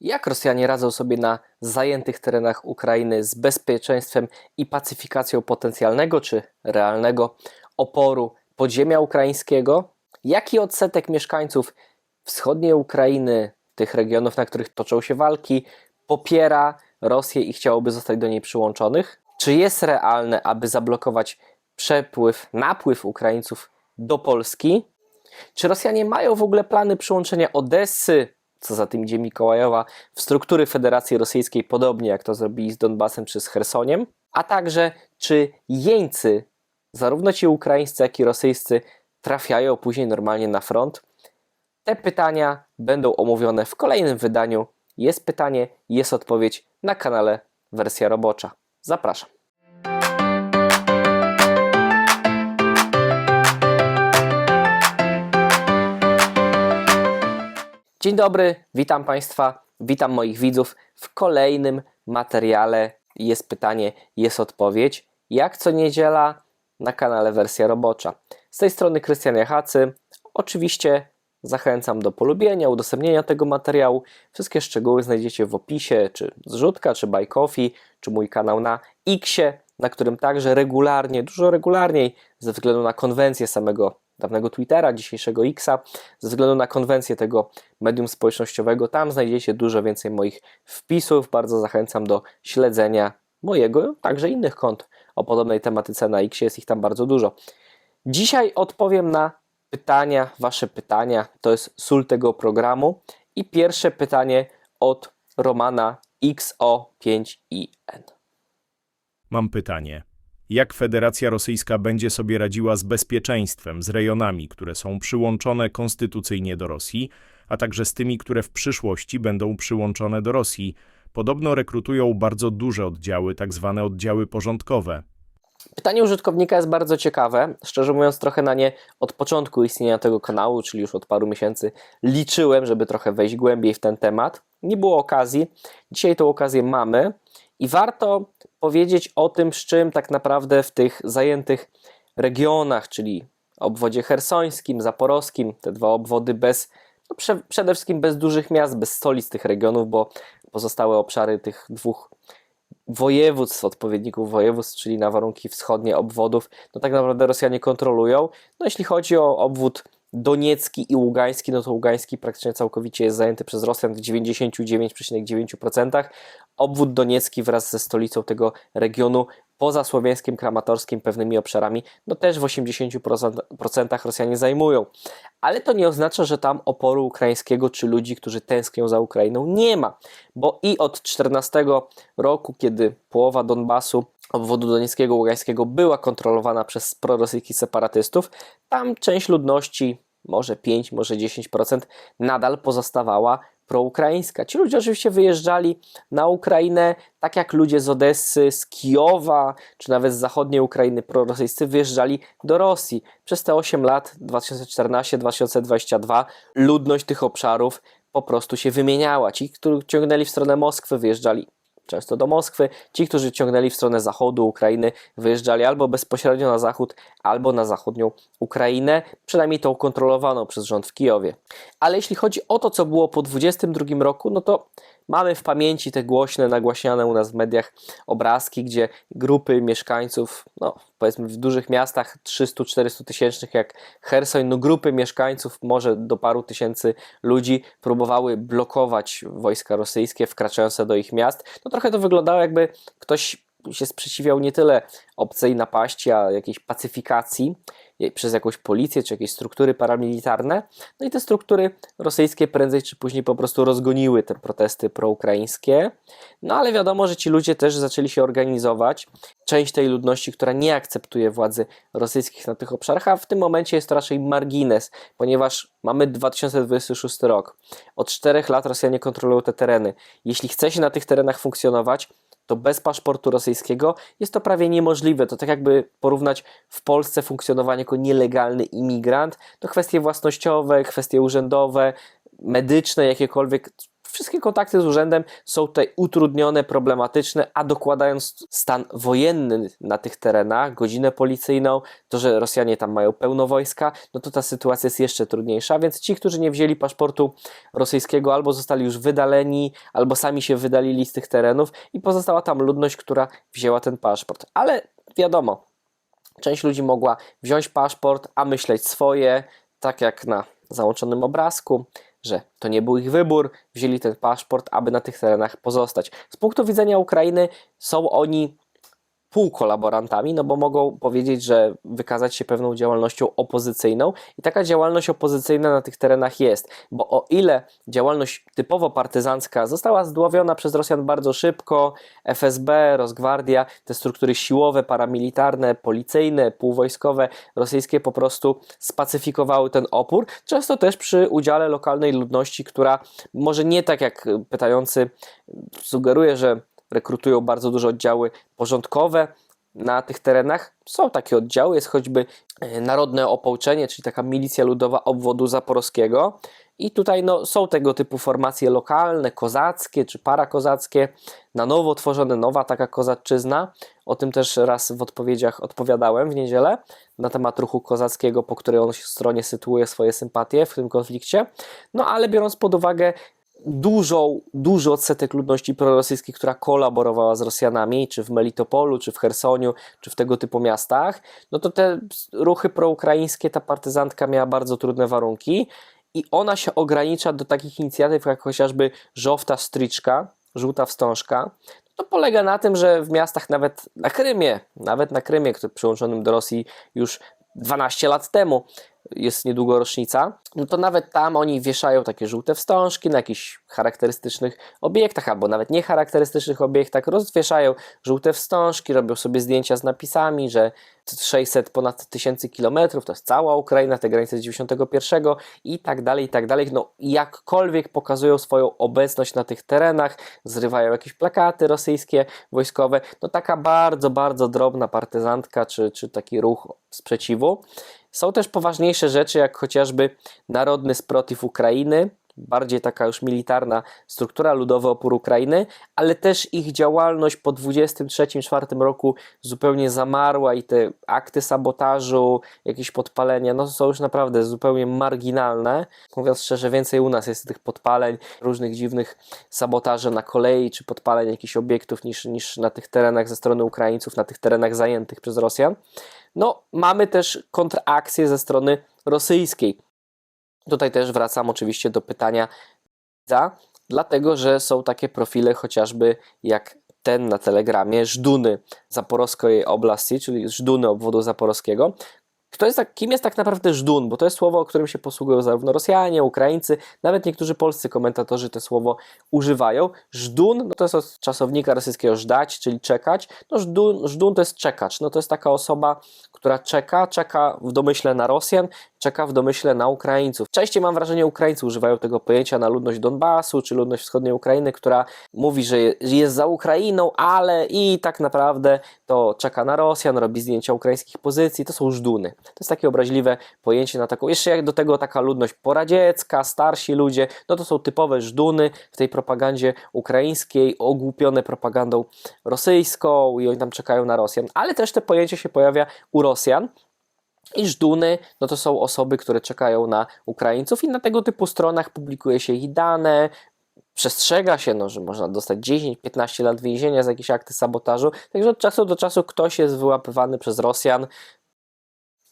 Jak Rosjanie radzą sobie na zajętych terenach Ukrainy z bezpieczeństwem i pacyfikacją potencjalnego czy realnego oporu podziemia ukraińskiego? Jaki odsetek mieszkańców wschodniej Ukrainy, tych regionów, na których toczą się walki, popiera Rosję i chciałoby zostać do niej przyłączonych? Czy jest realne, aby zablokować przepływ, napływ Ukraińców do Polski? Czy Rosjanie mają w ogóle plany przyłączenia Odessy, co za tym idzie Mikołajowa, w struktury Federacji Rosyjskiej, podobnie jak to zrobili z Donbasem czy z Chersoniem? A także, czy jeńcy, zarówno ci ukraińscy, jak i rosyjscy, trafiają później normalnie na front? Te pytania będą omówione w kolejnym wydaniu. Jest pytanie, jest odpowiedź na kanale Wersja Robocza. Zapraszam. Dzień dobry, witam Państwa, witam moich widzów w kolejnym materiale. Jest pytanie, jest odpowiedź. Jak co niedziela na kanale Wersja Robocza. Z tej strony Krystian Jachacy. Oczywiście zachęcam do polubienia, udostępnienia tego materiału. Wszystkie szczegóły znajdziecie w opisie, czy zrzutka, czy Buy Coffee, czy mój kanał na Xie, na którym także regularnie, dużo regularniej, ze względu na konwencję samego dawnego Twittera, dzisiejszego Xa, ze względu na konwencję tego medium społecznościowego, tam znajdziecie dużo więcej moich wpisów. Bardzo zachęcam do śledzenia mojego, także innych kont o podobnej tematyce na X, jest ich tam bardzo dużo. Dzisiaj odpowiem na pytania, Wasze pytania, to jest sól tego programu. I pierwsze pytanie od Romana XO5IN. Mam pytanie. Jak Federacja Rosyjska będzie sobie radziła z bezpieczeństwem, z rejonami, które są przyłączone konstytucyjnie do Rosji, a także z tymi, które w przyszłości będą przyłączone do Rosji? Podobno rekrutują bardzo duże oddziały, tak zwane oddziały porządkowe. Pytanie użytkownika jest bardzo ciekawe. Szczerze mówiąc, trochę na nie od początku istnienia tego kanału, czyli już od paru miesięcy, liczyłem, żeby trochę wejść głębiej w ten temat. Nie było okazji. Dzisiaj tą okazję mamy i warto powiedzieć o tym, z czym tak naprawdę w tych zajętych regionach, czyli obwodzie hersońskim, zaporowskim, te dwa obwody bez, no prze, przede wszystkim bez dużych miast, bez stolic tych regionów, bo pozostałe obszary tych dwóch województw, odpowiedników województw, czyli na warunki wschodnie obwodów, no tak naprawdę Rosjanie kontrolują. No jeśli chodzi o obwód doniecki i ługański, no to ługański praktycznie całkowicie jest zajęty przez Rosjan w 99,9%. Obwód doniecki wraz ze stolicą tego regionu poza słowiańskim, kramatorskim, pewnymi obszarami, no też w 80% Rosjanie zajmują. Ale to nie oznacza, że tam oporu ukraińskiego czy ludzi, którzy tęsknią za Ukrainą, nie ma. Bo i od 14 roku, kiedy połowa Donbasu obwodu donieckiego, ługańskiego była kontrolowana przez prorosyjskich separatystów, tam część ludności, może 5, może 10%, nadal pozostawała proukraińska. Ci ludzie oczywiście wyjeżdżali na Ukrainę, tak jak ludzie z Odessy, z Kijowa, czy nawet z zachodniej Ukrainy prorosyjscy wyjeżdżali do Rosji. Przez te 8 lat, 2014-2022, ludność tych obszarów po prostu się wymieniała. Ci, którzy ciągnęli w stronę Moskwy, wyjeżdżali często do Moskwy. Ci, którzy ciągnęli w stronę zachodu Ukrainy, wyjeżdżali albo bezpośrednio na zachód, albo na zachodnią Ukrainę, przynajmniej tą kontrolowaną przez rząd w Kijowie. Ale jeśli chodzi o to, co było po 22 roku, no to mamy w pamięci te głośne, nagłaśniane u nas w mediach obrazki, gdzie grupy mieszkańców, no powiedzmy w dużych miastach 300-400 tysięcznych jak Hersoń, no grupy mieszkańców, może do paru tysięcy ludzi próbowały blokować wojska rosyjskie wkraczające do ich miast. No trochę to wyglądało jakby ktoś się sprzeciwiał nie tyle obcej napaści, a jakiejś pacyfikacji przez jakąś policję czy jakieś struktury paramilitarne. No i te struktury rosyjskie prędzej czy później po prostu rozgoniły te protesty proukraińskie. No ale wiadomo, że ci ludzie też zaczęli się organizować. Część tej ludności, która nie akceptuje władzy rosyjskich na tych obszarach, a w tym momencie jest to raczej margines, ponieważ mamy 2026 rok. Od czterech lat Rosjanie kontrolują te tereny. Jeśli chce się na tych terenach funkcjonować, to bez paszportu rosyjskiego jest to prawie niemożliwe. To tak jakby porównać w Polsce funkcjonowanie jako nielegalny imigrant, to kwestie własnościowe, kwestie urzędowe, medyczne, jakiekolwiek wszystkie kontakty z urzędem są tutaj utrudnione, problematyczne, a dokładając stan wojenny na tych terenach, godzinę policyjną, to, że Rosjanie tam mają pełno wojska, no to ta sytuacja jest jeszcze trudniejsza, więc ci, którzy nie wzięli paszportu rosyjskiego, albo zostali już wydaleni, albo sami się wydalili z tych terenów i pozostała tam ludność, która wzięła ten paszport. Ale wiadomo, część ludzi mogła wziąć paszport, a myśleć swoje, tak jak na załączonym obrazku, że to nie był ich wybór, wzięli ten paszport, aby na tych terenach pozostać. Z punktu widzenia Ukrainy są oni półkolaborantami, no bo mogą powiedzieć, że wykazać się pewną działalnością opozycyjną i taka działalność opozycyjna na tych terenach jest, bo o ile działalność typowo partyzancka została zdławiona przez Rosjan bardzo szybko, FSB, Rosgwardia, te struktury siłowe, paramilitarne, policyjne, półwojskowe rosyjskie po prostu spacyfikowały ten opór, często też przy udziale lokalnej ludności, która może nie tak jak pytający sugeruje, że rekrutują bardzo duże oddziały porządkowe na tych terenach. Są takie oddziały, jest choćby e, Narodne Opałczenie, czyli taka milicja ludowa obwodu zaporowskiego. I tutaj no, są tego typu formacje lokalne, kozackie czy parakozackie, na nowo tworzone, nowa taka kozaczyzna. O tym też raz w odpowiedziach odpowiadałem w niedzielę na temat ruchu kozackiego, po której on stronie sytuuje swoje sympatie w tym konflikcie. No ale biorąc pod uwagę dużą, duży odsetek ludności prorosyjskiej, która kolaborowała z Rosjanami, czy w Melitopolu, czy w Chersoniu, czy w tego typu miastach, no to te ruchy proukraińskie, ta partyzantka miała bardzo trudne warunki i ona się ogranicza do takich inicjatyw jak chociażby żółta stryczka, żółta wstążka. To polega na tym, że w miastach nawet na Krymie, nawet na Krymie, który przyłączonym do Rosji już 12 lat temu, jest niedługo rocznica, no to nawet tam oni wieszają takie żółte wstążki na jakichś charakterystycznych obiektach, albo nawet niecharakterystycznych obiektach, rozwieszają żółte wstążki, robią sobie zdjęcia z napisami, że 600 ponad tysięcy kilometrów to jest cała Ukraina, te granice z 91 i tak dalej, i tak dalej. No jakkolwiek pokazują swoją obecność na tych terenach, zrywają jakieś plakaty rosyjskie, wojskowe, no taka bardzo, bardzo drobna partyzantka, czy, czy taki ruch sprzeciwu. Są też poważniejsze rzeczy, jak chociażby Narodny Sprotiv Ukrainy, bardziej taka już militarna struktura, ludowy opór Ukrainy, ale też ich działalność po 23-24 roku zupełnie zamarła i te akty sabotażu, jakieś podpalenia, no są już naprawdę zupełnie marginalne. Mówiąc szczerze, więcej u nas jest tych podpaleń, różnych dziwnych sabotaży na kolei, czy podpaleń jakichś obiektów niż, niż na tych terenach ze strony Ukraińców, na tych terenach zajętych przez Rosjan. No, mamy też kontrakcję ze strony rosyjskiej. Tutaj też wracam oczywiście do pytania za, dlatego że są takie profile chociażby jak ten na Telegramie, Żduny Zaporowskiej Oblasti, czyli Żduny obwodu zaporowskiego. Kto jest tak, kim jest tak naprawdę Żdun? Bo to jest słowo, o którym się posługują zarówno Rosjanie, Ukraińcy, nawet niektórzy polscy komentatorzy to słowo używają. Żdun, no to jest od czasownika rosyjskiego żdać, czyli czekać. No żdun, żdun to jest czekacz, no to jest taka osoba, która czeka, czeka w domyśle na Rosjan, czeka w domyśle na Ukraińców. Częściej mam wrażenie, Ukraińcy używają tego pojęcia na ludność Donbasu czy ludność wschodniej Ukrainy, która mówi, że jest za Ukrainą, ale i tak naprawdę to czeka na Rosjan, robi zdjęcia ukraińskich pozycji. To są żduny. To jest takie obraźliwe pojęcie na taką. Jeszcze jak do tego taka ludność poradziecka, starsi ludzie, no to są typowe żduny w tej propagandzie ukraińskiej, ogłupione propagandą rosyjską i oni tam czekają na Rosjan. Ale też te pojęcie się pojawia u Rosjan. I żduny, no to są osoby, które czekają na Ukraińców i na tego typu stronach publikuje się ich dane, przestrzega się, no, że można dostać 10-15 lat więzienia za jakieś akty sabotażu, także od czasu do czasu ktoś jest wyłapywany przez Rosjan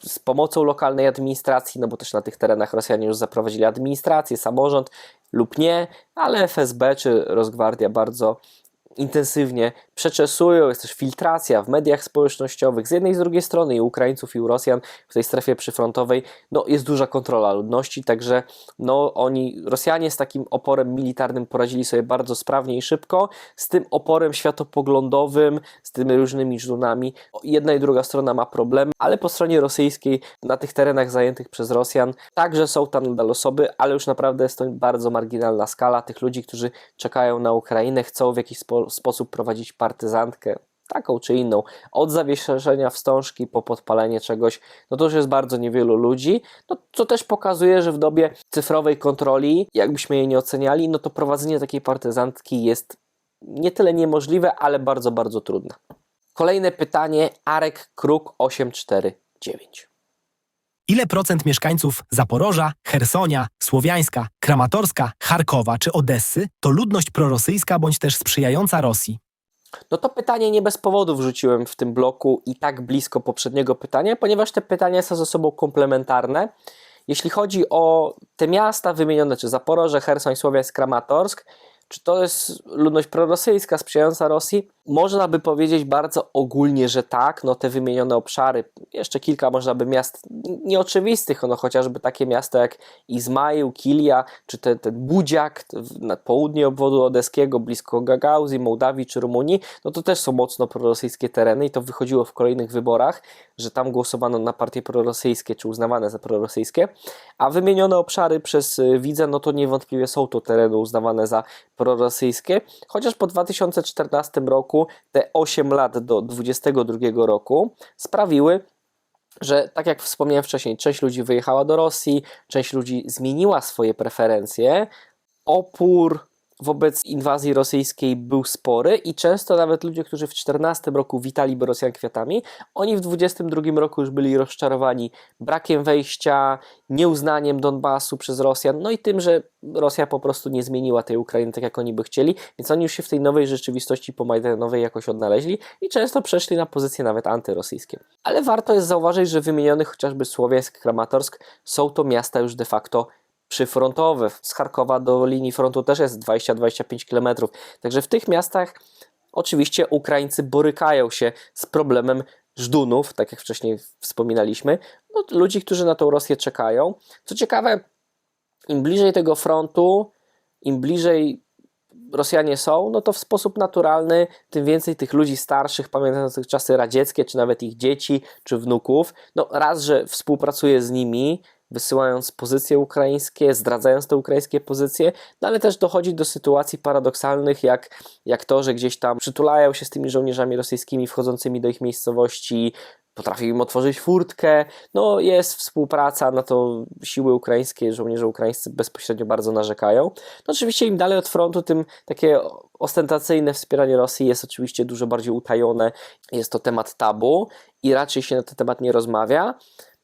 z pomocą lokalnej administracji, no bo też na tych terenach Rosjanie już zaprowadzili administrację, samorząd lub nie, ale FSB czy Rosgwardia bardzo intensywnie przeczesują, jest też filtracja w mediach społecznościowych z jednej i z drugiej strony i Ukraińców i u Rosjan w tej strefie przyfrontowej, no jest duża kontrola ludności, także no oni, Rosjanie z takim oporem militarnym poradzili sobie bardzo sprawnie i szybko, z tym oporem światopoglądowym, z tymi różnymi żdunami, jedna i druga strona ma problemy, ale po stronie rosyjskiej na tych terenach zajętych przez Rosjan także są tam nadal osoby, ale już naprawdę jest to bardzo marginalna skala tych ludzi, którzy czekają na Ukrainę, chcą w jakiś spo sposób prowadzić partyzantkę. taką czy inną, od zawieszenia wstążki po podpalenie czegoś, no to już jest bardzo niewielu ludzi, no co też pokazuje, że w dobie cyfrowej kontroli, jakbyśmy jej nie oceniali, no to prowadzenie takiej partyzantki jest nie tyle niemożliwe, ale bardzo, bardzo trudne. Kolejne pytanie, Arek Kruk 849. Ile procent mieszkańców Zaporoża, Hersonia, Słowiańska, Kramatorska, Charkowa czy Odessy to ludność prorosyjska bądź też sprzyjająca Rosji? No to pytanie nie bez powodu wrzuciłem w tym bloku i tak blisko poprzedniego pytania, ponieważ te pytania są ze sobą komplementarne. Jeśli chodzi o te miasta wymienione, czy Zaporoże, Hersoń, Słowiańsk, Kramatorsk, czy to jest ludność prorosyjska sprzyjająca Rosji? Można by powiedzieć bardzo ogólnie, że tak. No te wymienione obszary, jeszcze kilka można by miast nieoczywistych, no chociażby takie miasta jak Izmail, Kilja, czy ten, ten Budziak na południe obwodu odeskiego, blisko Gagauzji, Mołdawii czy Rumunii, no to też są mocno prorosyjskie tereny i to wychodziło w kolejnych wyborach, że tam głosowano na partie prorosyjskie, czy uznawane za prorosyjskie, a wymienione obszary przez y, Widzę, no to niewątpliwie są to tereny uznawane za prorosyjskie, chociaż po 2014 roku te 8 lat do 2022 roku sprawiły, że tak jak wspomniałem wcześniej, część ludzi wyjechała do Rosji, część ludzi zmieniła swoje preferencje, opór wobec inwazji rosyjskiej był spory i często nawet ludzie, którzy w 2014 roku witaliby Rosjan kwiatami, oni w 2022 roku już byli rozczarowani brakiem wejścia, nieuznaniem Donbasu przez Rosjan, no i tym, że Rosja po prostu nie zmieniła tej Ukrainy tak, jak oni by chcieli, więc oni już się w tej nowej rzeczywistości pomajdanowej jakoś odnaleźli i często przeszli na pozycje nawet antyrosyjskie. Ale warto jest zauważyć, że wymieniony chociażby Słowiańsk, Kramatorsk są to miasta już de facto przyfrontowe. Z Charkowa do linii frontu też jest 20-25 km. Także w tych miastach oczywiście Ukraińcy borykają się z problemem żdunów, tak jak wcześniej wspominaliśmy, no, ludzi, którzy na tą Rosję czekają. Co ciekawe, im bliżej tego frontu, im bliżej Rosjanie są, no to w sposób naturalny tym więcej tych ludzi starszych, pamiętających czasy radzieckie, czy nawet ich dzieci, czy wnuków, no raz, że współpracuje z nimi, wysyłając pozycje ukraińskie, zdradzając te ukraińskie pozycje, no ale też dochodzi do sytuacji paradoksalnych, jak, jak to, że gdzieś tam przytulają się z tymi żołnierzami rosyjskimi wchodzącymi do ich miejscowości, potrafi im otworzyć furtkę, no jest współpraca, na to siły ukraińskie, żołnierze ukraińscy bezpośrednio bardzo narzekają. No oczywiście im dalej od frontu, tym takie ostentacyjne wspieranie Rosji jest oczywiście dużo bardziej utajone, jest to temat tabu i raczej się na ten temat nie rozmawia.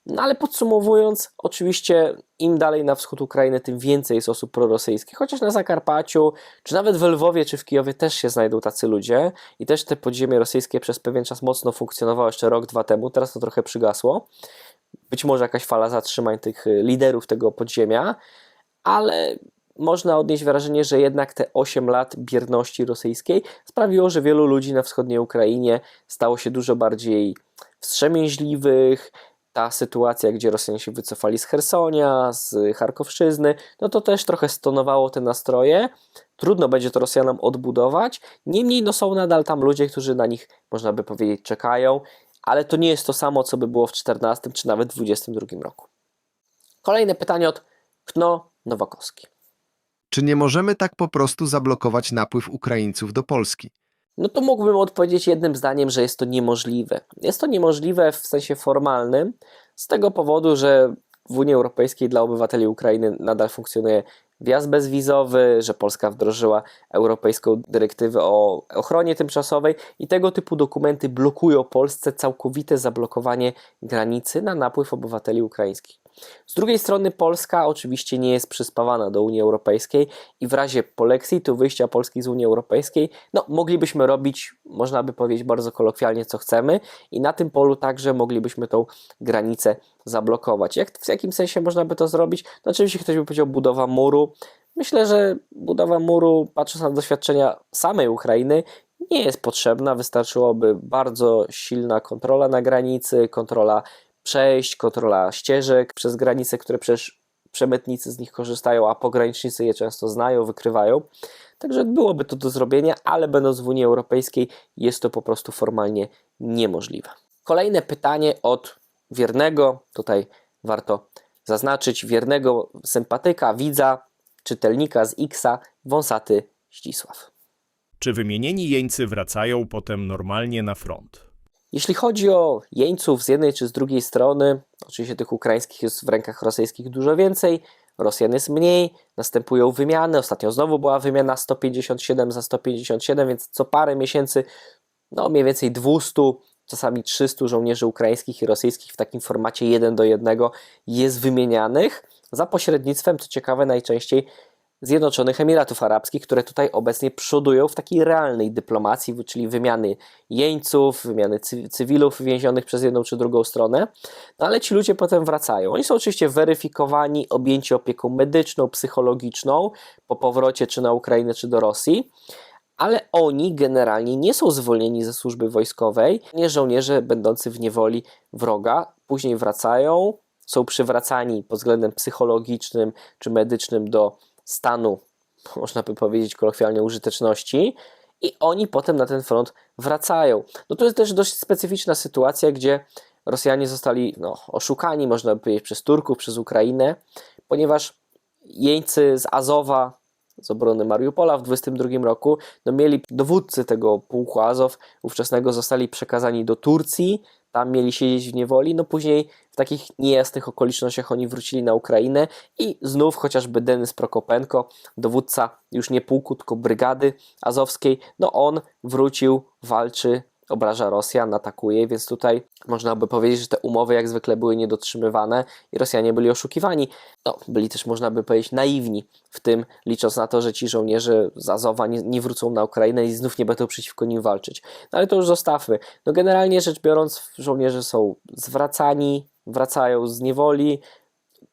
No ale podsumowując, oczywiście im dalej na wschód Ukrainy, tym więcej jest osób prorosyjskich, chociaż na Zakarpaciu, czy nawet w Lwowie, czy w Kijowie też się znajdą tacy ludzie i też te podziemie rosyjskie przez pewien czas mocno funkcjonowało, jeszcze rok, dwa temu, teraz to trochę przygasło. Być może jakaś fala zatrzymań tych y, liderów tego podziemia, ale można odnieść wrażenie, że jednak te 8 lat bierności rosyjskiej sprawiło, że wielu ludzi na wschodniej Ukrainie stało się dużo bardziej wstrzemięźliwych, ta sytuacja, gdzie Rosjanie się wycofali z Hersonia, z Charkowszczyzny, no to też trochę stonowało te nastroje. Trudno będzie to Rosjanom odbudować, niemniej no są nadal tam ludzie, którzy na nich, można by powiedzieć, czekają, ale to nie jest to samo, co by było w 14 czy nawet 22 roku. Kolejne pytanie od Kno Nowakowski. Czy nie możemy tak po prostu zablokować napływ Ukraińców do Polski? No to mógłbym odpowiedzieć jednym zdaniem, że jest to niemożliwe. Jest to niemożliwe w sensie formalnym, z tego powodu, że w Unii Europejskiej dla obywateli Ukrainy nadal funkcjonuje wjazd bezwizowy, że Polska wdrożyła europejską dyrektywę o ochronie tymczasowej i tego typu dokumenty blokują Polsce całkowite zablokowanie granicy na napływ obywateli ukraińskich. Z drugiej strony Polska oczywiście nie jest przyspawana do Unii Europejskiej i w razie polexitu wyjścia Polski z Unii Europejskiej, no moglibyśmy robić, można by powiedzieć bardzo kolokwialnie, co chcemy i na tym polu także moglibyśmy tą granicę zablokować. Jak, w jakim sensie można by to zrobić? No oczywiście ktoś by powiedział budowa muru. Myślę, że budowa muru, patrząc na doświadczenia samej Ukrainy, nie jest potrzebna. Wystarczyłoby bardzo silna kontrola na granicy, kontrola przejść, kontrola ścieżek przez granice, które przecież przemytnicy z nich korzystają, a pogranicznicy je często znają, wykrywają. Także byłoby to do zrobienia, ale będąc w Unii Europejskiej jest to po prostu formalnie niemożliwe. Kolejne pytanie od wiernego, tutaj warto zaznaczyć, wiernego sympatyka, widza, czytelnika z Xa, wąsaty Ścisław. Czy wymienieni jeńcy wracają potem normalnie na front? Jeśli chodzi o jeńców z jednej czy z drugiej strony, oczywiście tych ukraińskich jest w rękach rosyjskich dużo więcej, Rosjan jest mniej, następują wymiany. Ostatnio znowu była wymiana 157 za 157, więc co parę miesięcy, no mniej więcej 200, czasami 300 żołnierzy ukraińskich i rosyjskich w takim formacie 1 do 1 jest wymienianych za pośrednictwem, co ciekawe, najczęściej Zjednoczonych Emiratów Arabskich, które tutaj obecnie przodują w takiej realnej dyplomacji, czyli wymiany jeńców, wymiany cy- cywilów więzionych przez jedną czy drugą stronę, no ale ci ludzie potem wracają. Oni są oczywiście weryfikowani, objęci opieką medyczną, psychologiczną po powrocie czy na Ukrainę, czy do Rosji, ale oni generalnie nie są zwolnieni ze służby wojskowej, nie żołnierze będący w niewoli wroga, później wracają, są przywracani pod względem psychologicznym czy medycznym do stanu, można by powiedzieć kolokwialnie, użyteczności i oni potem na ten front wracają. No to jest też dość specyficzna sytuacja, gdzie Rosjanie zostali no, oszukani, można by powiedzieć, przez Turków, przez Ukrainę, ponieważ jeńcy z Azowa, z obrony Mariupola w 22 roku, no mieli dowódcy tego pułku Azow ówczesnego zostali przekazani do Turcji, tam mieli siedzieć w niewoli, no później w takich niejasnych okolicznościach oni wrócili na Ukrainę i znów chociażby Denys Prokopenko, dowódca już nie pułku, tylko brygady azowskiej, no on wrócił, walczy, obraża Rosjan, atakuje, więc tutaj można by powiedzieć, że te umowy jak zwykle były niedotrzymywane i Rosjanie byli oszukiwani. No, byli też, można by powiedzieć, naiwni w tym, licząc na to, że ci żołnierze z Azowa nie, nie wrócą na Ukrainę i znów nie będą przeciwko nim walczyć. No ale to już zostawmy. No generalnie rzecz biorąc, żołnierze są zwracani, wracają z niewoli,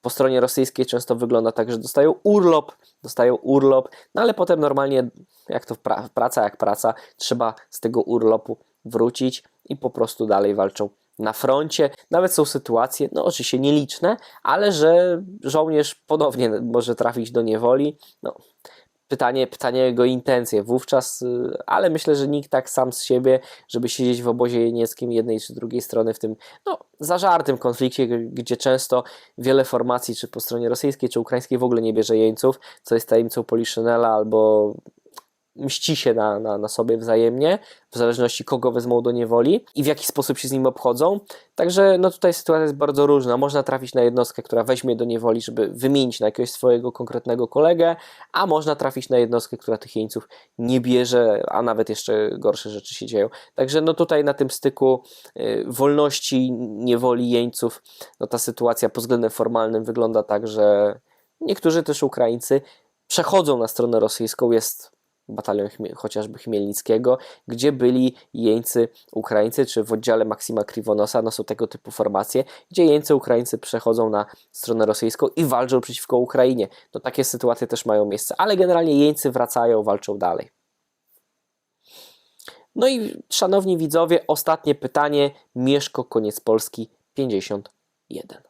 po stronie rosyjskiej często wygląda tak, że dostają urlop, dostają urlop, no ale potem normalnie, jak to pra praca, jak praca, trzeba z tego urlopu wrócić i po prostu dalej walczą na froncie. Nawet są sytuacje, no oczywiście nieliczne, ale że żołnierz ponownie może trafić do niewoli. No, pytanie, pytanie jego intencje wówczas, y, ale myślę, że nikt tak sam z siebie, żeby siedzieć w obozie jenieckim jednej czy drugiej strony w tym no, zażartym konflikcie, gdzie często wiele formacji, czy po stronie rosyjskiej, czy ukraińskiej w ogóle nie bierze jeńców, co jest tajemnicą Poliszynela albo mści się na, na, na sobie wzajemnie, w zależności kogo wezmą do niewoli i w jaki sposób się z nim obchodzą. Także no tutaj sytuacja jest bardzo różna. Można trafić na jednostkę, która weźmie do niewoli, żeby wymienić na jakiegoś swojego konkretnego kolegę, a można trafić na jednostkę, która tych jeńców nie bierze, a nawet jeszcze gorsze rzeczy się dzieją. Także no tutaj na tym styku y, wolności, niewoli jeńców, no ta sytuacja pod względem formalnym wygląda tak, że niektórzy też Ukraińcy przechodzą na stronę rosyjską, jest batalion chociażby Chmielnickiego, gdzie byli jeńcy Ukraińcy, czy w oddziale Maksima Krivonosa, no są tego typu formacje, gdzie jeńcy Ukraińcy przechodzą na stronę rosyjską i walczą przeciwko Ukrainie. No takie sytuacje też mają miejsce, ale generalnie jeńcy wracają, walczą dalej. No i szanowni widzowie, ostatnie pytanie. Mieszko, koniec Polski 51.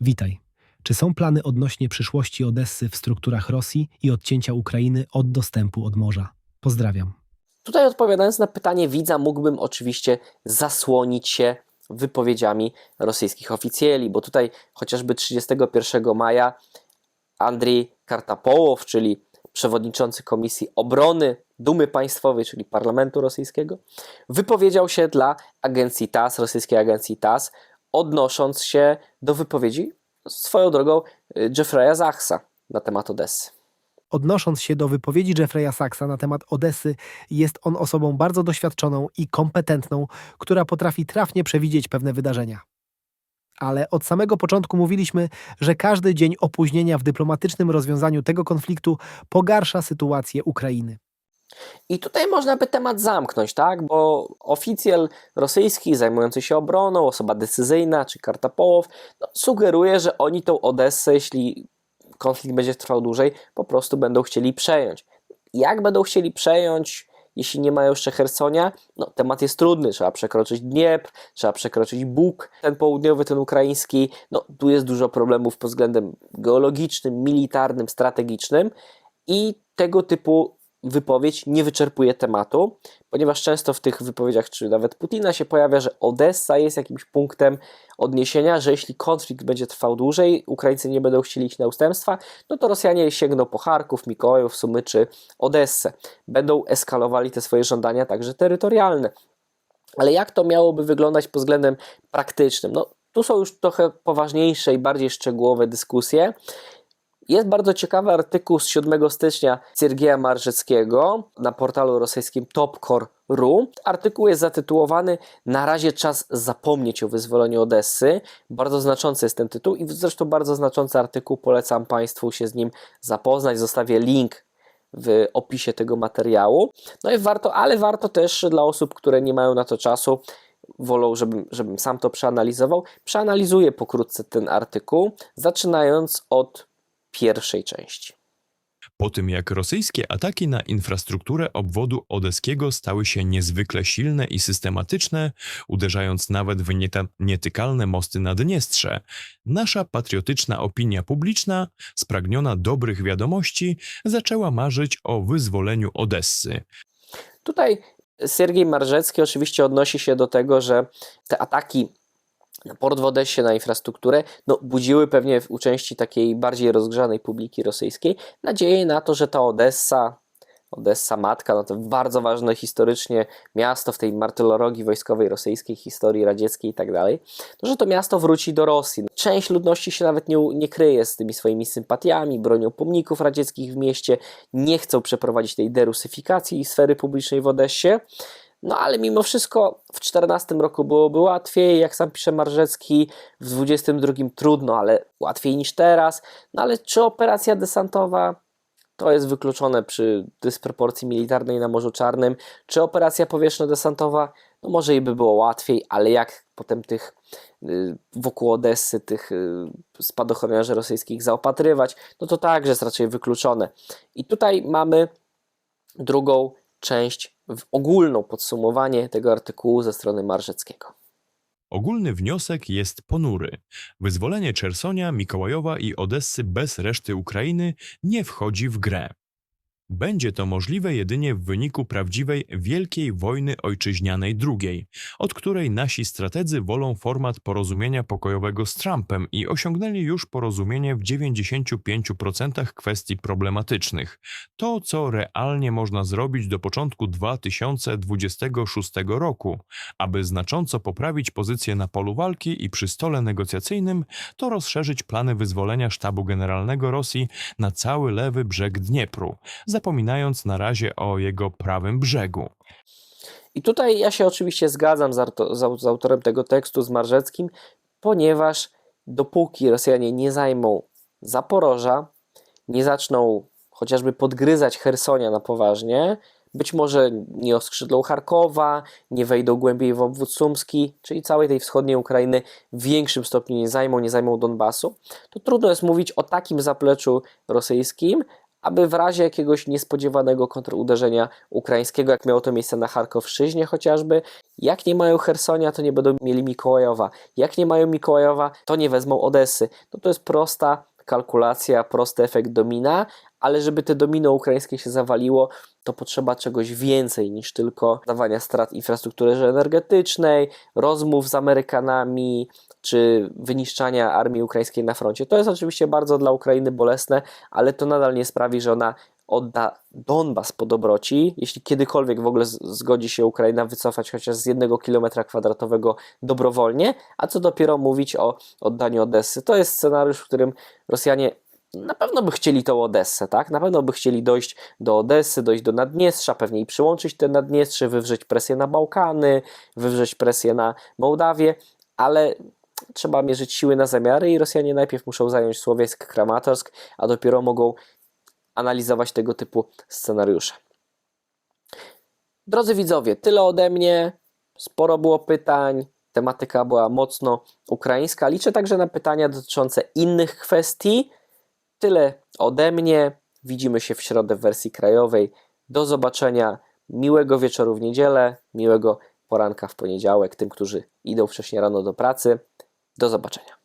Witaj. Czy są plany odnośnie przyszłości Odessy w strukturach Rosji i odcięcia Ukrainy od dostępu od morza? Pozdrawiam. Tutaj odpowiadając na pytanie widza, mógłbym oczywiście zasłonić się wypowiedziami rosyjskich oficjeli, bo tutaj chociażby 31 maja Andrii Kartapołow, czyli przewodniczący Komisji Obrony Dumy Państwowej, czyli Parlamentu Rosyjskiego, wypowiedział się dla agencji TAS, rosyjskiej agencji TAS, odnosząc się do wypowiedzi swoją drogą y, Jeffrey'a Zachsa na temat Odessy. Odnosząc się do wypowiedzi Jeffrey'a Sachsa na temat Odessy, jest on osobą bardzo doświadczoną i kompetentną, która potrafi trafnie przewidzieć pewne wydarzenia. Ale od samego początku mówiliśmy, że każdy dzień opóźnienia w dyplomatycznym rozwiązaniu tego konfliktu pogarsza sytuację Ukrainy. I tutaj można by temat zamknąć, tak? Bo oficjel rosyjski zajmujący się obroną, osoba decyzyjna czy Kartapołow, no, sugeruje, że oni tą Odessę, jeśli konflikt będzie trwał dłużej, po prostu będą chcieli przejąć. Jak będą chcieli przejąć, jeśli nie mają jeszcze Hersonia? No, temat jest trudny. Trzeba przekroczyć Dniepr, trzeba przekroczyć Bóg, ten południowy, ten ukraiński. No, tu jest dużo problemów pod względem geologicznym, militarnym, strategicznym i tego typu wypowiedź nie wyczerpuje tematu, ponieważ często w tych wypowiedziach, czy nawet Putina się pojawia, że Odessa jest jakimś punktem odniesienia, że jeśli konflikt będzie trwał dłużej, Ukraińcy nie będą chcieli iść na ustępstwa, no to Rosjanie sięgną po Charków, Mikołajów, Sumy czy Odessę. Będą eskalowali te swoje żądania także terytorialne. Ale jak to miałoby wyglądać pod względem praktycznym? No, tu są już trochę poważniejsze i bardziej szczegółowe dyskusje. Jest bardzo ciekawy artykuł z 7 stycznia Siergieja Marżeckiego na portalu rosyjskim Topkor.ru. Artykuł jest zatytułowany Na razie czas zapomnieć o wyzwoleniu Odessy. Bardzo znaczący jest ten tytuł i zresztą bardzo znaczący artykuł. Polecam Państwu się z nim zapoznać. Zostawię link w opisie tego materiału. No i warto, ale warto też dla osób, które nie mają na to czasu, wolą, żebym, żebym sam to przeanalizował, przeanalizuję pokrótce ten artykuł, zaczynając od pierwszej części. Po tym jak rosyjskie ataki na infrastrukturę obwodu odeskiego stały się niezwykle silne i systematyczne, uderzając nawet w nietykalne mosty na Dniestrze, nasza patriotyczna opinia publiczna, spragniona dobrych wiadomości, zaczęła marzyć o wyzwoleniu Odessy. Tutaj Siergiej Marżecki oczywiście odnosi się do tego, że te ataki port w Odessie, na infrastrukturę, no, budziły pewnie u części takiej bardziej rozgrzanej publiki rosyjskiej nadzieję na to, że ta Odessa, Odessa matka, no to bardzo ważne historycznie miasto w tej martyrologii wojskowej rosyjskiej, historii radzieckiej i tak dalej, no, że to miasto wróci do Rosji. Część ludności się nawet nie, nie kryje z tymi swoimi sympatiami, bronią pomników radzieckich w mieście, nie chcą przeprowadzić tej derusyfikacji sfery publicznej w Odessie. No ale mimo wszystko w 14 roku byłoby łatwiej, jak sam pisze Marżecki, w 22 trudno, ale łatwiej niż teraz. No ale czy operacja desantowa to jest wykluczone przy dysproporcji militarnej na Morzu Czarnym, czy operacja powietrzno-desantowa, no może i by było łatwiej, ale jak potem tych y, wokół Odessy, tych y, spadochroniarzy rosyjskich zaopatrywać, no to także jest raczej wykluczone. I tutaj mamy drugą część, w ogólną podsumowanie tego artykułu ze strony Marżeckiego. Ogólny wniosek jest ponury. Wyzwolenie Czersonia, Mikołajowa i Odessy bez reszty Ukrainy nie wchodzi w grę. Będzie to możliwe jedynie w wyniku prawdziwej Wielkiej Wojny Ojczyźnianej II, od której nasi strategzy wolą format porozumienia pokojowego z Trumpem i osiągnęli już porozumienie w 95% kwestii problematycznych. To, co realnie można zrobić do początku 2026 roku, aby znacząco poprawić pozycję na polu walki i przy stole negocjacyjnym, to rozszerzyć plany wyzwolenia sztabu generalnego Rosji na cały lewy brzeg Dniepru, zapominając na razie o jego prawym brzegu. I tutaj ja się oczywiście zgadzam z, z, au- z autorem tego tekstu, z Marżeckim, ponieważ dopóki Rosjanie nie zajmą Zaporoża, nie zaczną chociażby podgryzać Hersonia na poważnie, być może nie oskrzydlą Charkowa, nie wejdą głębiej w obwód sumski, czyli całej tej wschodniej Ukrainy w większym stopniu nie zajmą, nie zajmą Donbasu, to trudno jest mówić o takim zapleczu rosyjskim, aby w razie jakiegoś niespodziewanego kontruderzenia ukraińskiego, jak miało to miejsce na Charkowszczyźnie chociażby, jak nie mają Hersonia, to nie będą mieli Mikołajowa. Jak nie mają Mikołajowa, to nie wezmą Odessy. No to jest prosta kalkulacja, prosty efekt domina, ale żeby te domino ukraińskie się zawaliło, to potrzeba czegoś więcej niż tylko dawania strat infrastrukturze energetycznej, rozmów z Amerykanami, czy wyniszczania armii ukraińskiej na froncie. To jest oczywiście bardzo dla Ukrainy bolesne, ale to nadal nie sprawi, że ona odda Donbas po dobroci, jeśli kiedykolwiek w ogóle zgodzi się Ukraina wycofać chociaż z jednego kilometra kwadratowego dobrowolnie, a co dopiero mówić o oddaniu Odessy. To jest scenariusz, w którym Rosjanie na pewno by chcieli tą Odessę, tak? Na pewno by chcieli dojść do Odessy, dojść do Naddniestrza, pewnie i przyłączyć te Naddniestrze, wywrzeć presję na Bałkany, wywrzeć presję na Mołdawię, ale trzeba mierzyć siły na zamiary i Rosjanie najpierw muszą zająć Słowiańsk, Kramatorsk, a dopiero mogą analizować tego typu scenariusze. Drodzy widzowie, tyle ode mnie. Sporo było pytań. Tematyka była mocno ukraińska. Liczę także na pytania dotyczące innych kwestii. Tyle ode mnie. Widzimy się w środę w wersji krajowej. Do zobaczenia. Miłego wieczoru w niedzielę, miłego poranka w poniedziałek tym, którzy idą wcześniej rano do pracy. Do zobaczenia.